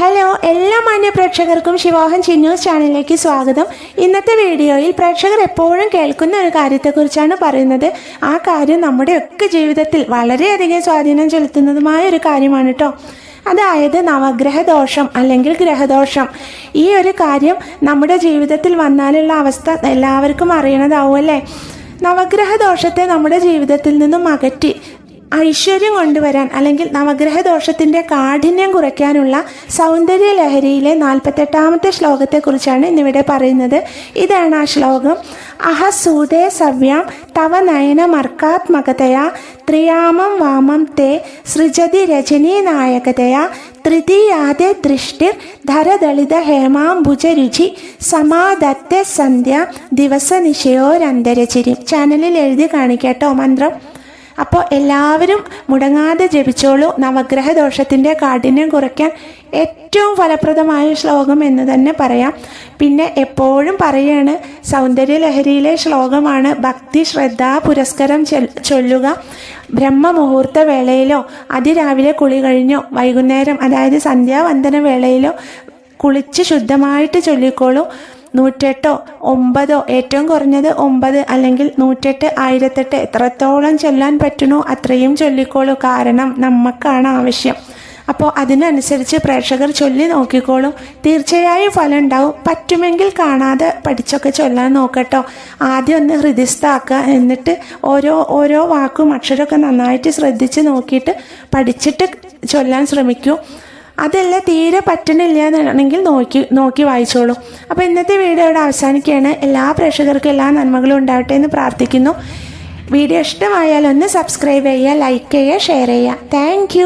Hello എല്ലാ മാന്യ പ്രേക്ഷകർക്കും ശിവോഹൻ ചിന്നൂസ് ചാനലിലേക്ക് സ്വാഗതം. ഇന്നത്തെ വീഡിയോയിൽ പ്രേക്ഷകർ എപ്പോഴും കേൾക്കുന്ന ഒരു കാര്യത്തെക്കുറിച്ചാണ് പറയുന്നത്. ആ കാര്യം നമ്മുടെയൊക്കെ ജീവിതത്തിൽ വളരെയധികം സ്വാധീനം ചെലുത്തുന്നതുമായ ഒരു കാര്യമാണ് കേട്ടോ അതായത് നവഗ്രഹ ദോഷം അല്ലെങ്കിൽ ഗ്രഹദോഷം. ഈ ഒരു കാര്യം നമ്മുടെ ജീവിതത്തിൽ വന്നാലുള്ള അവസ്ഥ എല്ലാവർക്കും അറിയണതാവും അല്ലേ? നവഗ്രഹ ദോഷത്തെ നമ്മുടെ ജീവിതത്തിൽ നിന്നും അകറ്റി ഐശ്വര്യം കൊണ്ടുവരാൻ അല്ലെങ്കിൽ നവഗ്രഹദോഷത്തിന്റെ കാഠിന്യം കുറയ്ക്കാനുള്ള സൗന്ദര്യ ലഹരിയിലെ നാൽപ്പത്തെട്ടാമത്തെ ശ്ലോകത്തെക്കുറിച്ചാണ് ഇന്നിവിടെ പറയുന്നത്. ഇതാണ് ആ ശ്ലോകം. അഹസൂതേ സവ്യം തവ നയനമർക്കാത്മകതയാ ത്രിയാമം വാമം തേ സൃജതി രജനീ നായകതയാ തൃതീയാതെ ദൃഷ്ടിർ ധരദളിത ഹേമാംബുജ രുചി സമാദത്തെ സന്ധ്യ ദിവസനിശയോരന്തരചിരി. ചാനലിൽ എഴുതി കാണിക്കട്ടോ മന്ത്രം. അപ്പോൾ എല്ലാവരും മുടങ്ങാതെ ജപിച്ചോളൂ. നവഗ്രഹ ദോഷത്തിന്റെ കാഠിന്യം കുറയ്ക്കാൻ ഏറ്റവും ഫലപ്രദമായ ശ്ലോകം എന്ന് തന്നെ പറയാം. പിന്നെ എപ്പോഴും പറയാണ് സൗന്ദര്യലഹരിയിലെ ശ്ലോകമാണ് ഭക്തി ശ്രദ്ധ പുരസ്കരം ചൊല്ലുക. ബ്രഹ്മമുഹൂർത്ത വേളയിലോ അതിരാവിലെ കുളി കഴിഞ്ഞോ വൈകുന്നേരം അതായത് സന്ധ്യാവന്തന വേളയിലോ കുളിച്ച് ശുദ്ധമായിട്ട് ചൊല്ലിക്കോളൂ. നൂറ്റെട്ടോ ഒമ്പതോ ഏറ്റവും കുറഞ്ഞത് ഒമ്പത് അല്ലെങ്കിൽ നൂറ്റെട്ട് ആയിരത്തെട്ട് എത്രത്തോളം ചൊല്ലാൻ പറ്റണോ അത്രയും ചൊല്ലിക്കോളൂ. കാരണം നമുക്കാണ് ആവശ്യം. അപ്പോൾ അതിനനുസരിച്ച് പ്രേക്ഷകർ ചൊല്ലി നോക്കിക്കോളും. തീർച്ചയായും ഫലം ഉണ്ടാവും പറ്റുമെങ്കിൽ കാണാതെ പഠിച്ചൊക്കെ ചൊല്ലാൻ നോക്കട്ടോ. ആദ്യം ഒന്ന് ഹൃദയസ്ഥാക്കുക എന്നിട്ട് ഓരോ ഓരോ വാക്കും അക്ഷരമൊക്കെ നന്നായിട്ട് ശ്രദ്ധിച്ച് നോക്കിയിട്ട് പഠിച്ചിട്ട് ചൊല്ലാൻ ശ്രമിക്കൂ. അതല്ല തീരെ പറ്റണില്ല എന്നാണെങ്കിൽ നോക്കി നോക്കി വായിച്ചോളൂ. അപ്പോൾ ഇന്നത്തെ വീഡിയോ ഇവിടെ അവസാനിക്കുകയാണ്. എല്ലാ പ്രേക്ഷകർക്കും എല്ലാ നന്മകളും ഉണ്ടാവട്ടെ എന്ന് പ്രാർത്ഥിക്കുന്നു. വീഡിയോ ഇഷ്ടമായാൽ ഒന്ന് സബ്സ്ക്രൈബ് ചെയ്യുക ലൈക്ക് ചെയ്യുക ഷെയർ ചെയ്യുക. താങ്ക്